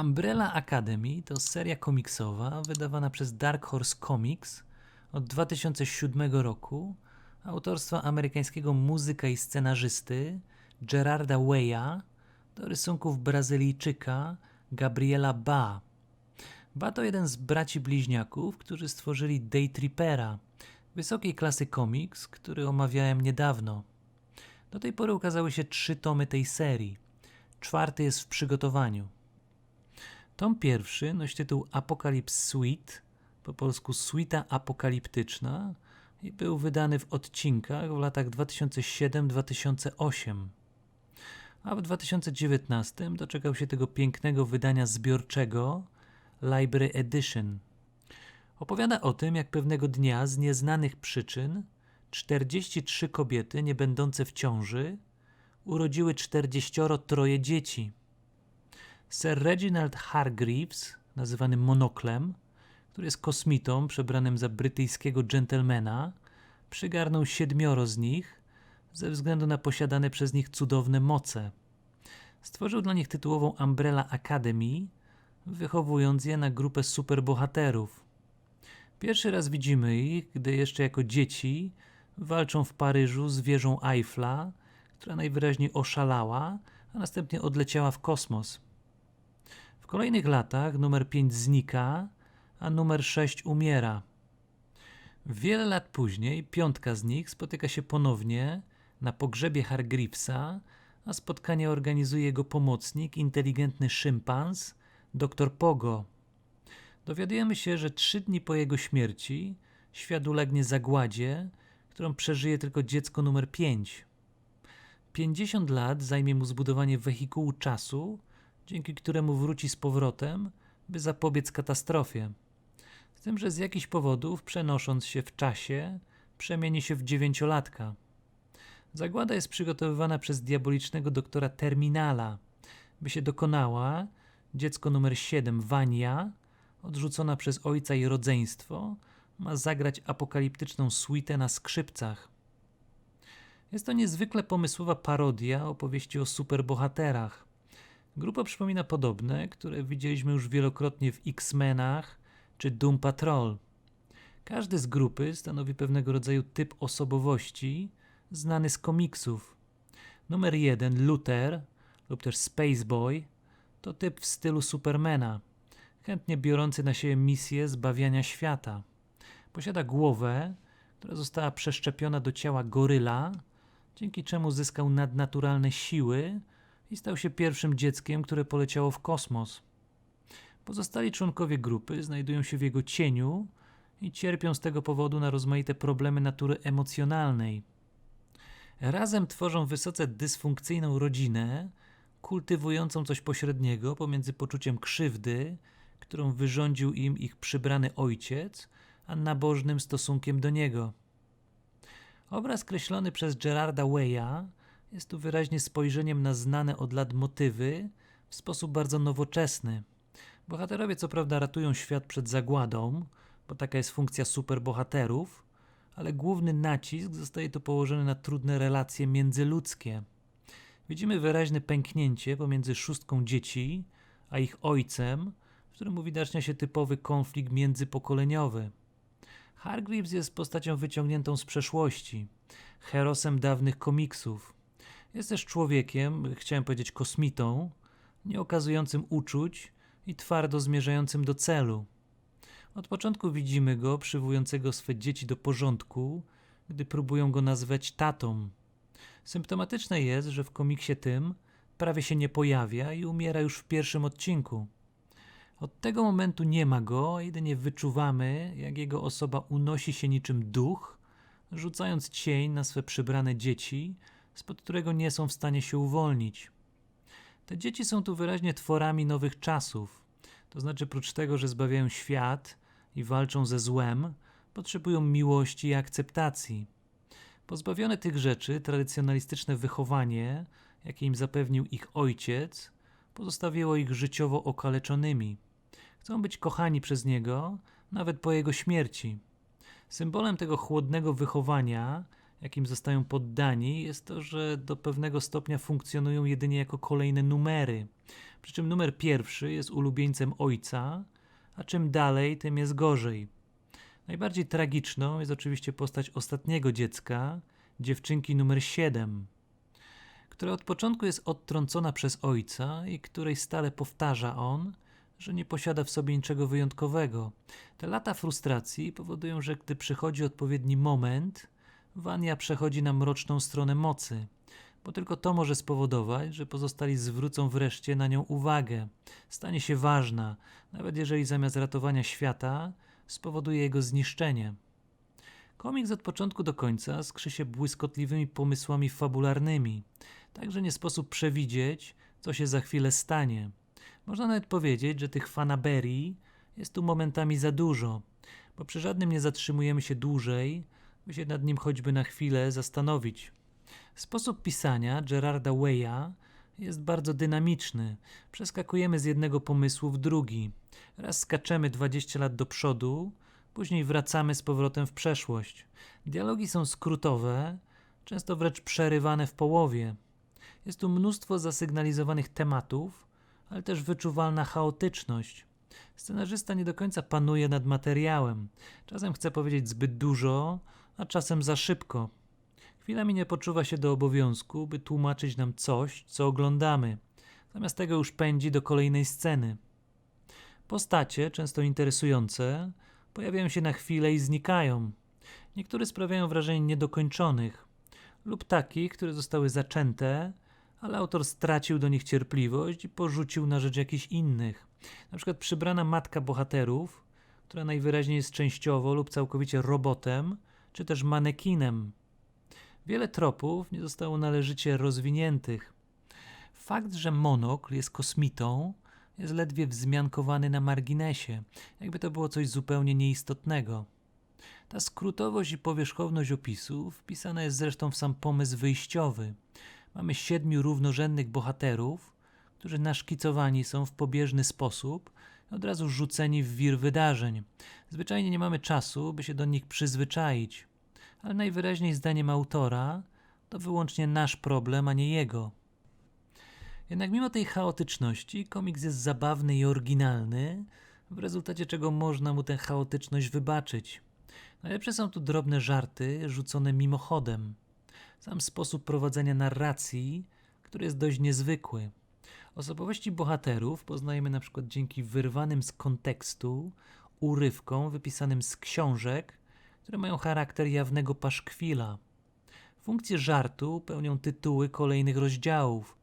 Umbrella Academy to seria komiksowa wydawana przez Dark Horse Comics od 2007 roku autorstwa amerykańskiego muzyka i scenarzysty Gerarda Weya do rysunków Brazylijczyka Gabriela Ba. Ba to jeden z braci bliźniaków, którzy stworzyli Daytrippera, wysokiej klasy komiks, który omawiałem niedawno. Do tej pory ukazały się trzy tomy tej serii. Czwarty jest w przygotowaniu. Tom pierwszy nosi tytuł Apocalypse Suite, po polsku Suita Apokaliptyczna i był wydany w odcinkach w latach 2007-2008. A w 2019 doczekał się tego pięknego wydania zbiorczego Library Edition. Opowiada o tym, jak pewnego dnia z nieznanych przyczyn 43 kobiety nie będące w ciąży urodziły 43 dzieci. Sir Reginald Hargreaves, nazywany Monoklem, który jest kosmitą przebranym za brytyjskiego dżentelmena, przygarnął siedmioro z nich ze względu na posiadane przez nich cudowne moce. Stworzył dla nich tytułową Umbrella Academy, wychowując je na grupę superbohaterów. Pierwszy raz widzimy ich, gdy jeszcze jako dzieci walczą w Paryżu z wieżą Eiffla, która najwyraźniej oszalała, a następnie odleciała w kosmos. Kolejnych latach numer 5 znika, a numer 6 umiera. Wiele lat później piątka z nich spotyka się ponownie na pogrzebie Hargreavesa, a spotkanie organizuje jego pomocnik, inteligentny szympans, dr Pogo. Dowiadujemy się, że trzy dni po jego śmierci świat ulegnie zagładzie, którą przeżyje tylko dziecko numer 5. 50 lat zajmie mu zbudowanie wehikułu czasu, dzięki któremu wróci z powrotem, by zapobiec katastrofie. Z tym, że z jakichś powodów, przenosząc się w czasie, przemieni się w dziewięciolatka. Zagłada jest przygotowywana przez diabolicznego doktora Terminala. By się dokonała, dziecko numer 7, Wania, odrzucona przez ojca i rodzeństwo, ma zagrać apokaliptyczną suitę na skrzypcach. Jest to niezwykle pomysłowa parodia opowieści o superbohaterach. Grupa przypomina podobne, które widzieliśmy już wielokrotnie w X-Menach czy Doom Patrol. Każdy z grupy stanowi pewnego rodzaju typ osobowości znany z komiksów. Numer jeden, Luther lub też Space Boy, to typ w stylu Supermana, chętnie biorący na siebie misję zbawiania świata. Posiada głowę, która została przeszczepiona do ciała goryla, dzięki czemu zyskał nadnaturalne siły i stał się pierwszym dzieckiem, które poleciało w kosmos. Pozostali członkowie grupy znajdują się w jego cieniu i cierpią z tego powodu na rozmaite problemy natury emocjonalnej. Razem tworzą wysoce dysfunkcyjną rodzinę, kultywującą coś pośredniego pomiędzy poczuciem krzywdy, którą wyrządził im ich przybrany ojciec, a nabożnym stosunkiem do niego. Obraz kreślony przez Gerarda Weya jest tu wyraźnie spojrzeniem na znane od lat motywy w sposób bardzo nowoczesny. Bohaterowie co prawda ratują świat przed zagładą, bo taka jest funkcja superbohaterów, ale główny nacisk zostaje tu położony na trudne relacje międzyludzkie. Widzimy wyraźne pęknięcie pomiędzy szóstką dzieci a ich ojcem, w którym uwidacznia się typowy konflikt międzypokoleniowy. Hargreaves jest postacią wyciągniętą z przeszłości, herosem dawnych komiksów. Jest też człowiekiem, chciałem powiedzieć kosmitą, nie okazującym uczuć i twardo zmierzającym do celu. Od początku widzimy go przywołującego swe dzieci do porządku, gdy próbują go nazwać tatą. Symptomatyczne jest, że w komiksie tym prawie się nie pojawia i umiera już w pierwszym odcinku. Od tego momentu nie ma go, jedynie wyczuwamy, jak jego osoba unosi się niczym duch, rzucając cień na swe przybrane dzieci, spod którego nie są w stanie się uwolnić. Te dzieci są tu wyraźnie tworami nowych czasów, to znaczy, prócz tego, że zbawiają świat i walczą ze złem, potrzebują miłości i akceptacji. Pozbawione tych rzeczy, tradycjonalistyczne wychowanie, jakie im zapewnił ich ojciec, pozostawiło ich życiowo okaleczonymi. Chcą być kochani przez niego, nawet po jego śmierci. Symbolem tego chłodnego wychowania, jakim zostają poddani, jest to, że do pewnego stopnia funkcjonują jedynie jako kolejne numery. Przy czym numer pierwszy jest ulubieńcem ojca, a czym dalej, tym jest gorzej. Najbardziej tragiczną jest oczywiście postać ostatniego dziecka, dziewczynki numer 7, która od początku jest odtrącona przez ojca i której stale powtarza on, że nie posiada w sobie niczego wyjątkowego. Te lata frustracji powodują, że gdy przychodzi odpowiedni moment, Wania przechodzi na mroczną stronę mocy, bo tylko to może spowodować, że pozostali zwrócą wreszcie na nią uwagę. Stanie się ważna, nawet jeżeli zamiast ratowania świata spowoduje jego zniszczenie. Komiks od początku do końca skrzy się błyskotliwymi pomysłami fabularnymi, także nie sposób przewidzieć, co się za chwilę stanie. Można nawet powiedzieć, że tych fanaberii jest tu momentami za dużo, bo przy żadnym nie zatrzymujemy się dłużej, by się nad nim choćby na chwilę zastanowić. Sposób pisania Gerarda Waya jest bardzo dynamiczny. Przeskakujemy z jednego pomysłu w drugi. Raz skaczemy 20 lat do przodu, później wracamy z powrotem w przeszłość. Dialogi są skrótowe, często wręcz przerywane w połowie. Jest tu mnóstwo zasygnalizowanych tematów, ale też wyczuwalna chaotyczność. Scenarzysta nie do końca panuje nad materiałem. Czasem chce powiedzieć zbyt dużo, a czasem za szybko. Chwilami nie poczuwa się do obowiązku, by tłumaczyć nam coś, co oglądamy. Zamiast tego już pędzi do kolejnej sceny. Postacie, często interesujące, pojawiają się na chwilę i znikają. Niektóre sprawiają wrażenie niedokończonych, lub takich, które zostały zaczęte, ale autor stracił do nich cierpliwość i porzucił na rzecz jakichś innych. Na przykład przybrana matka bohaterów, która najwyraźniej jest częściowo lub całkowicie robotem, czy też manekinem. Wiele tropów nie zostało należycie rozwiniętych. Fakt, że monokl jest kosmitą, jest ledwie wzmiankowany na marginesie, jakby to było coś zupełnie nieistotnego. Ta skrótowość i powierzchowność opisu wpisana jest zresztą w sam pomysł wyjściowy. Mamy siedmiu równorzędnych bohaterów, którzy naszkicowani są w pobieżny sposób od razu rzuceni w wir wydarzeń. Zwyczajnie nie mamy czasu, by się do nich przyzwyczaić, ale najwyraźniej zdaniem autora to wyłącznie nasz problem, a nie jego. Jednak mimo tej chaotyczności, komiks jest zabawny i oryginalny, w rezultacie czego można mu tę chaotyczność wybaczyć. Najlepsze są tu drobne żarty rzucone mimochodem. Sam sposób prowadzenia narracji, który jest dość niezwykły. Osobowości bohaterów poznajemy na przykład dzięki wyrwanym z kontekstu urywkom wypisanym z książek, które mają charakter jawnego paszkwila. Funkcję żartu pełnią tytuły kolejnych rozdziałów.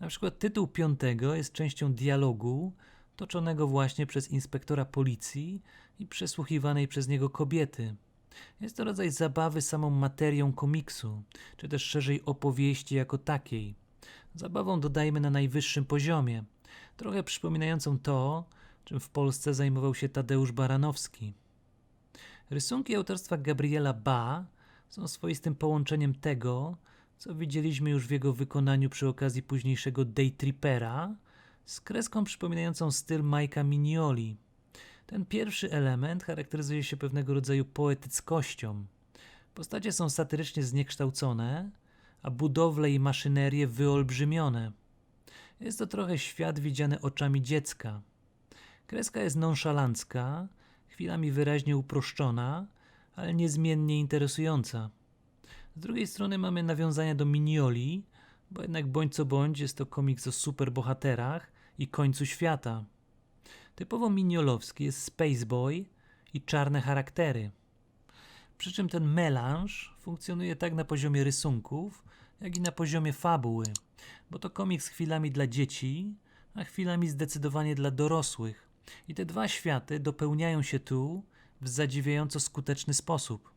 Na przykład tytuł piątego jest częścią dialogu toczonego właśnie przez inspektora policji i przesłuchiwanej przez niego kobiety. Jest to rodzaj zabawy samą materią komiksu, czy też szerzej opowieści jako takiej. Zabawą dodajmy na najwyższym poziomie, trochę przypominającą to, czym w Polsce zajmował się Tadeusz Baranowski. Rysunki autorstwa Gabriela Ba są swoistym połączeniem tego, co widzieliśmy już w jego wykonaniu przy okazji późniejszego Daytrippera, z kreską przypominającą styl Majka Minioli. Ten pierwszy element charakteryzuje się pewnego rodzaju poetyckością. Postacie są satyrycznie zniekształcone, a budowle i maszynerie wyolbrzymione. Jest to trochę świat widziany oczami dziecka. Kreska jest nonszalancka, chwilami wyraźnie uproszczona, ale niezmiennie interesująca. Z drugiej strony mamy nawiązania do Minioli, bo jednak bądź co bądź jest to komiks o superbohaterach i końcu świata. Typowo miniolowski jest Spaceboy i czarne charaktery. Przy czym ten melanż funkcjonuje tak na poziomie rysunków, jak i na poziomie fabuły, bo to komiks chwilami dla dzieci, a chwilami zdecydowanie dla dorosłych. I te dwa światy dopełniają się tu w zadziwiająco skuteczny sposób.